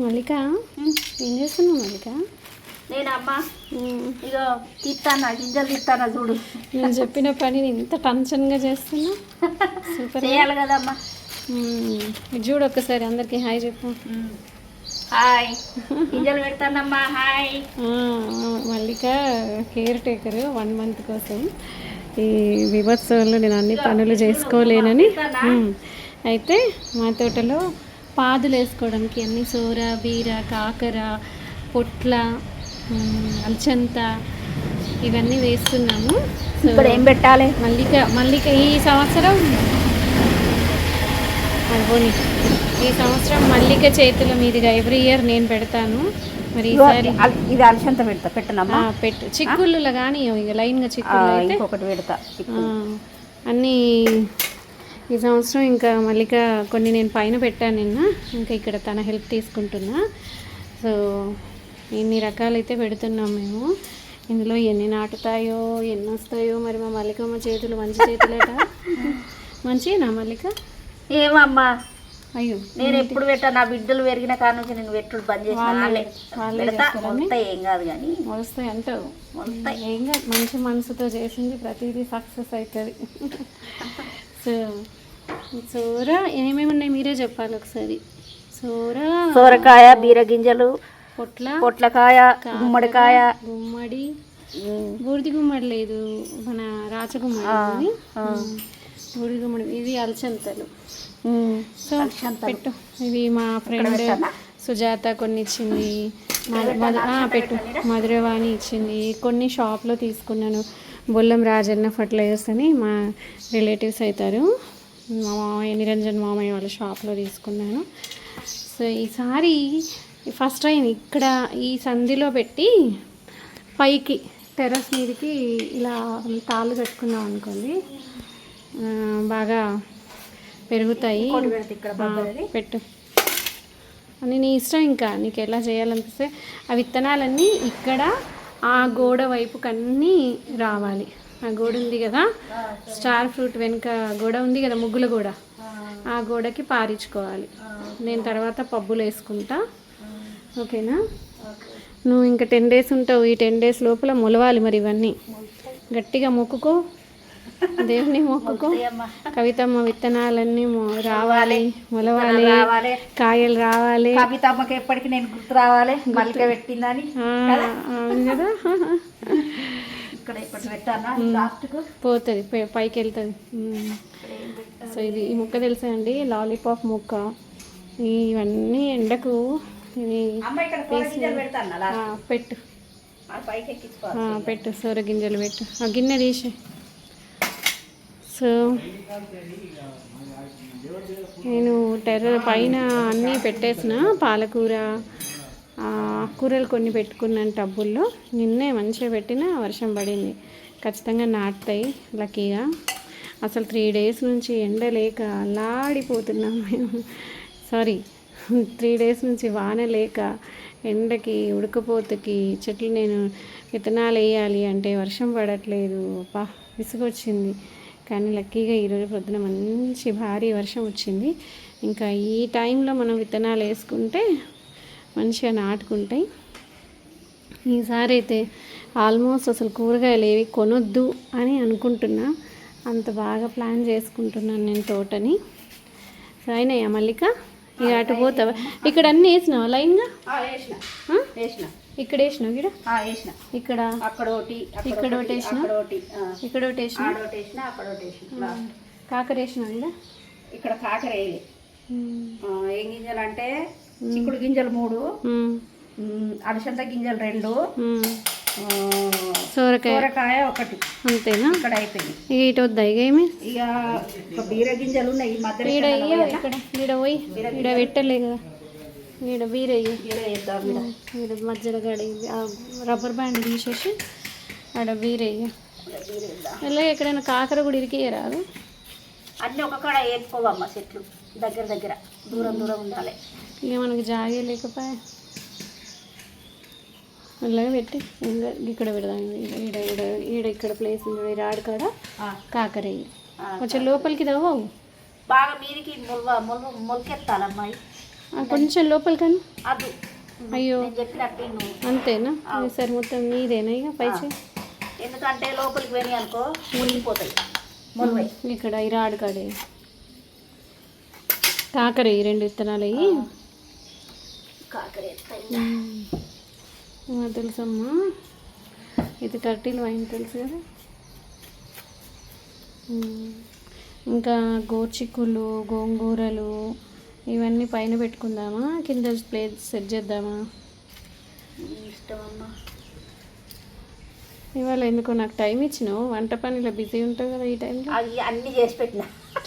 మల్లిక? ఏం చేస్తున్నావు మల్లిక? నేనమ్మా. ఉమ్, ఇక తీస్తానా గింజలు తీస్తానా చూడు. నేను చెప్పిన పనిని ఇంత టెన్షన్గా చేస్తున్నా? సూపర్ చేయాలి కదమ్మా. ఇది చూడు ఒక్కసారి అందరికీ హాయ్ చెప్పు. హాయ్. గింజలు పెడతానమ్మా hi. Mallika care taker one month కోసం. ఈ విభత్సవంలో నేను అన్ని పనులు చేసుకోలేనని. అయితే మా తోటలో పాదులు వేసుకోవడానికి అన్ని సోర బీర కాకర పొట్ల అల్చంత ఇవన్నీ వేస్తున్నాము. ఇప్పుడు ఏం పెట్టాలి? మల్లిక మల్లిక ఈ సంవత్సరం అదిగోని ఈ సంవత్సరం మల్లిక చేతుల మీదుగా ఎవ్రీ ఇయర్ నేను పెడతాను. మరి ఇది అలసంత పెడతా పెట్టనమ్మా. పెట్టు. చిక్కుళ్ళు కానీ ఇక లైన్గా చిక్కుళ్ళు అయితే ఇంకొకటి పెడతా అన్నీ ఈ సంవత్సరం ఇంకా మల్లిక కొన్ని నేను పైన పెట్టాను నిన్న. ఇంకా ఇక్కడ తన హెల్ప్ తీసుకుంటున్నా. సో ఇన్ని రకాలైతే పెడుతున్నాం మేము. ఇందులో ఎన్ని నాటుతాయో ఎన్ని వస్తాయో మరి మా మల్లికమ్మ చేతులు మంచి చేతులేట? మంచినా మల్లిక? ఏమమ్మా? అయ్యో నేను ఎప్పుడు పెట్టా? నా బిడ్డలు పెరిగిన కాడ నుంచి నేను పెట్టుడు బంద్ చేసిన ఏం కాదు కానీ వస్తాయి అంటావు. ఏం కాదు మంచి మనసుతో చేసింది ప్రతిదీ సక్సెస్ అవుతుంది సో సోర ఏమేమి ఉన్నాయి మీరే చెప్పాలి ఒకసారి. సోర సోరకాయ బీర గింజలు పొట్ల పొట్లకాయ గుమ్మడికాయ. గుమ్మడి. బూడిది గుమ్మడి లేదు మన రాచగుమ్మడి. బూడిది గుమ్మడి ఇది అలచంతలు. సో పెట్టు. ఇవి మా ఫ్రెండ్? సుజాత కొన్ని ఇచ్చింది. పెట్టు. మధురవాణి ఇచ్చింది. కొన్ని షాప్లో తీసుకున్నాను. బొల్లం రాజన్న ఫర్టిలైజర్స్ అని మా రిలేటివ్స్ అవుతారు. మా మామయ్య నిరంజన్ మామయ్య వాళ్ళ షాప్లో తీసుకున్నాను. సో ఈసారి ఫస్ట్ టైం ఇక్కడ ఈ సంధిలో పెట్టి పైకి టెర్రస్ మీదకి ఇలా తాళ్ళు కట్టుకున్నాం అనుకోండి బాగా పెరుగుతాయి. పెట్టు. అని నీ ఇష్టం ఇంకా నీకు ఎలా చేయాలనిపిస్తే ఆ విత్తనాలన్నీ ఇక్కడ ఆ గోడ వైపుకి అన్నీ రావాలి. ఆ గోడ ఉంది కదా? స్టార్ ఫ్రూట్ వెనుక గోడ ఉంది కదా ముగ్గుల గోడ? ఆ గోడకి పారించుకోవాలి. నేను తర్వాత పబ్బులు వేసుకుంటా. ఓకేనా? నువ్వు ఇంకా టెన్ డేస్ ఉంటావు. ఈ టెన్ డేస్ లోపల మొలవాలి మరి ఇవన్నీ. గట్టిగా మొక్కుకో. దేవుని మొక్కుకో. కవితమ్మ విత్తనాలన్నీ రావాలి. మొలవాలి. కాయలు రావాలి. కవిత అమ్మకి ఎప్పటికి నేను గుర్తు రావాలి. మల్లిక పెట్టిందని. కదా ఇక్కడ ఇప్పటి పెట్టానా లాస్ట్కు పోతుంది పైకి వెళ్తుంది సో ఇది ఈ ముక్క తెలుసా అండి లాలీపాప్ ముక్క. ఇవన్నీ ఎండకు ఇవి పెట్టు. పెట్టు సూర గింజలు పెట్టు. ఆ గిన్నె తీసి. సో నేను టెర్ర పైన అన్నీ పెట్టేసిన పాలకూర కూరలు కొన్ని పెట్టుకున్నాను టబ్బుల్లో నిన్నే మంచిగా పెట్టిన వర్షం పడింది. ఖచ్చితంగా నాటుతాయి లక్కీగా. అసలు త్రీ డేస్ నుంచి ఎండ లేక అల్లాడిపోతున్నాం మేము. సారీ త్రీ డేస్ నుంచి వాన లేక ఎండకి ఉడకపోతకి చెట్లు నేను విత్తనాలు వేయాలి అంటే వర్షం పడట్లేదు. పా విసుగొచ్చింది. కానీ లక్కీగా ఈరోజు పొద్దున మంచి భారీ వర్షం వచ్చింది. ఇంకా ఈ టైంలో మనం విత్తనాలు వేసుకుంటే మంచిగా నాటుకుంటాయి ఈసారి అయితే ఆల్మోస్ట్ అసలు కూరగాయలు ఏవి కొనొద్దు అని అనుకుంటున్నా. అంత బాగా ప్లాన్ చేసుకుంటున్నాను నేను తోటని. అయినాయా మల్లిక? ఇక అటు పోతావా? ఇక్కడ అన్నీ వేసినావా లైన్గా? ఇక్కడ వేసినావు ఇక్కడ ఇక్కడ? అక్కడ ఒకటి ఇక్కడ ఒకటి వేసిన. ఇక్కడ ఒకటి వేసిన. కాకర వేసినావు ఇక్కడ కాకర వేయలే. ఉమ్. ఆ, ఏం గింజలు అంటే చిక్కుడు గింజలు మూడు అలసంద గింజలు రెండు సోరకాయ. సోరకాయ ఒకటి. అంతేనా? ఇక్కడ అయిపోయింది. ఇక ఇటు వద్దా ఇక ఏమి? ఇక బీర గింజలు ఉన్నాయి ఈ మధ్యలో ఈడ? ఇక్కడ? ఈడ పోయి? ఈడ పెట్టలే కదా. ఈడ. ఈడ మధ్యలో గడ రబ్బర్ బ్యాండ్ తీసేసి ఆడ బీరయ్య బీర. ఇలా ఎక్కడైనా కాకర కూడా రాదు అన్నీ ఒక కాడ వేసుకోవమ్మ చెట్లు. దగ్గర దగ్గర దూరం దూరం ఉండాలి. ఇక మనకి జాగే లేకపోయా. అలాగే పెట్టి ఇంకా ఇక్కడ పెడదాం. ఈడ ఈడ ఇక్కడ ప్లేస్ ఉంది ఆడ కాడ కాకరయ్య. కొంచెం లోపలికి తవ్వవు బాగా మీదికి మొల్వ మొల్వ మొలకెత్తాలమ్మాయి. కొంచెం లోపల కానీ అదు అయ్యో అంతేనా? సరే మొత్తం నీదేనా ఇక పైచి ఎందుకంటే లోపలికి వెళ్ళి అనుకో మునిగిపోతాయి. ఇక్కడ ఈ రాడు కాడే. కాకర ఈ రెండు విత్తనాలు అయ్యి. తెలుసమ్మా. ఇది టర్టిల్ వైన్ తెలుసు కదా. ఇంకా గోచిక్కులు గోంగూరలు ఇవన్నీ పైన పెట్టుకుందామా? కింద ప్లేట్ సెట్ చేద్దామా? ఇవాళ ఎందుకో నాకు టైం ఇచ్చినావు. వంట పనిలో బిజీ ఉంటావు కదా ఈ టైంలో? అన్ని చేసి పెట్టిన.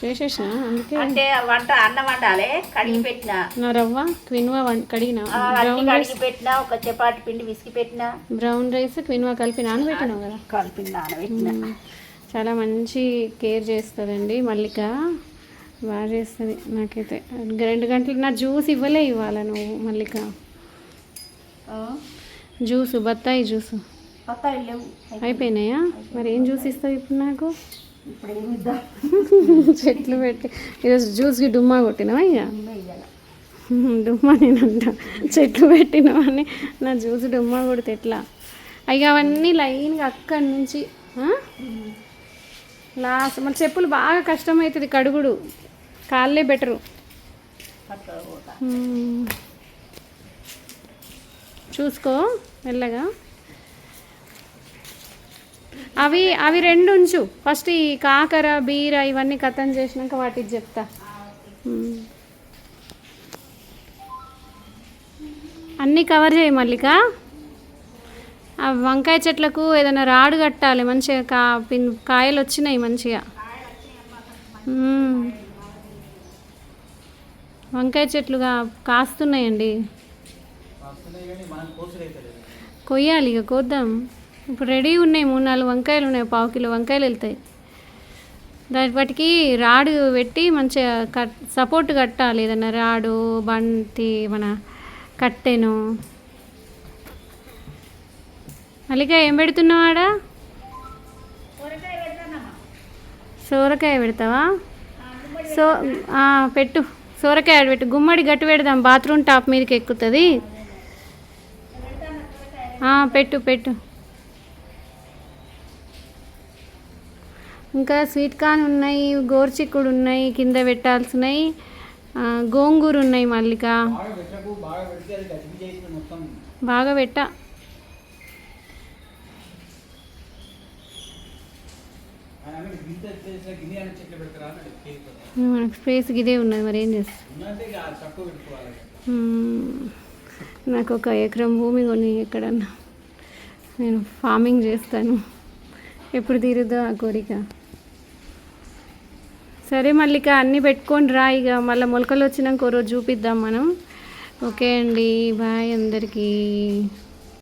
చేసేసిన అందుకే. అంటే వంట అన్నం వండాలి కడిగి పెట్టిన. నా రవ్వ క్విన్వా కడిగిన. Brown rice. పెట్టిన ఒక చపాతి పిండి విసికి పెట్టిన. బ్రౌన్ రైస్ క్విన్వా కలిపి నానబెట్టినావు కదా. కలిపి నానబెట్టిన. చాలా మంచి కేర్ చేస్తుందండి మల్లిక. బాగా చేస్తుంది నాకైతే. రెండు గంటలు నా జ్యూస్ ఇవ్వలే ఇవ్వాల నువ్వు మల్లిక. జ్యూస్ బత్తాయి జ్యూస్. అయిపోయినాయా? మరి ఏం జ్యూస్ ఇస్తావు ఇప్పుడు నాకు? చెట్లు పెట్టి. ఈరోజు జ్యూస్కి డుమ్మా కొట్టినావా ఇక. డుమ్మా నేనంట. చెట్లు పెట్టినావని నా జ్యూస్ డుమ్మా కొడితే ఎట్లా? అయ్యి అవన్నీ లైన్గా అక్కడి నుంచి లాస్ట్ మన చెప్పులు బాగా కష్టమవుతుంది కడుగుడు. కాళ్ళే బెటరు. చూసుకో మెల్లగా. అవి అవి రెండు ఉంచు ఫస్ట్ ఈ కాకర బీర ఇవన్నీ కథం చేసినాక వాటికి చెప్తా. అన్నీ కవర్ చేయి మల్లిక. ఆ వంకాయ చెట్లకు ఏదైనా రాడు కట్టాలి మంచిగా కా పిన్ కాయలు వచ్చినాయి మంచిగా. వంకాయ చెట్లుగా కాస్తున్నాయండి. కొయ్యాలి ఇక కోద్దాం. ఇప్పుడు రెడీ ఉన్నాయి మూడు నాలుగు వంకాయలు ఉన్నాయి పావు కిలో వంకాయలు వెళ్తాయి. దాని వాటికి రాడు పెట్టి మంచిగా కట్ సపోర్ట్ కట్టాలి. ఏదైనా రాడు బంతి మన కట్టెను. మల్లిక ఏం పెడుతున్నావు ఆడ? సోరకాయ పెడతావా? సో పెట్టు. సోరకాయ పెట్టు. గుమ్మడి గట్టు పెడదాం. బాత్రూమ్ టాప్ మీదకి ఎక్కుతుంది. పెట్టు పెట్టు. ఇంకా స్వీట్ కార్న్ ఉన్నాయి గోర్చిక్కుడు ఉన్నాయి కింద పెట్టాల్సినవి గోంగూర ఉన్నాయి మల్లిక. బాగా పెట్ట. మనకు స్పేస్ ఇదే ఉన్నది మరి ఏం చేస్తాం. నాకు ఒక ఎకరం భూమి కొని ఎక్కడన్నా నేను ఫార్మింగ్ చేస్తాను. ఎప్పుడు తీరుద్దో ఆ కోరిక. సరే మల్లిక అన్నీ పెట్టుకొని రా ఇక. మళ్ళీ మొలకలు వచ్చినాక ఓ రోజు చూపిద్దాం మనం. ఓకే అండి బాయ్ అందరికీ.